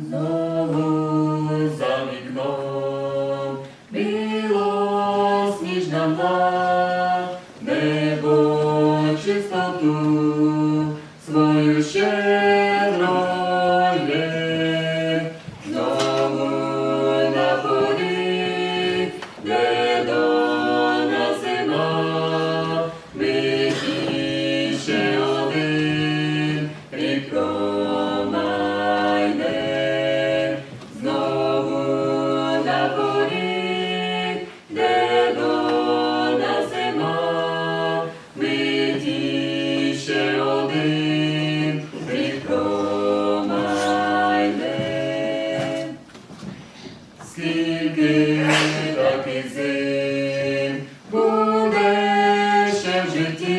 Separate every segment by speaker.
Speaker 1: Знову за вікном білосніжна. скільки таких зим буде ще в житті.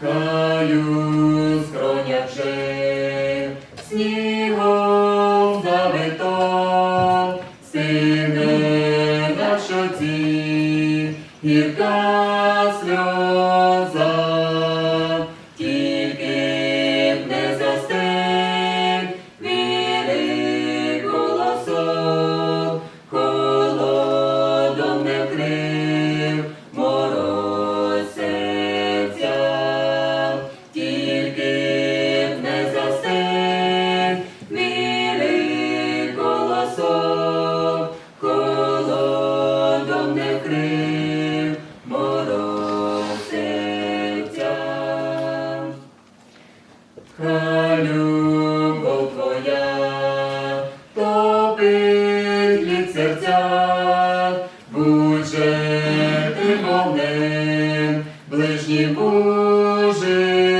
Speaker 1: краю скронячи, снігом забито, сине на щоці, гірка сльоза. Любов твоя, топить від серця, будь же ти вогнем, ближній Божий.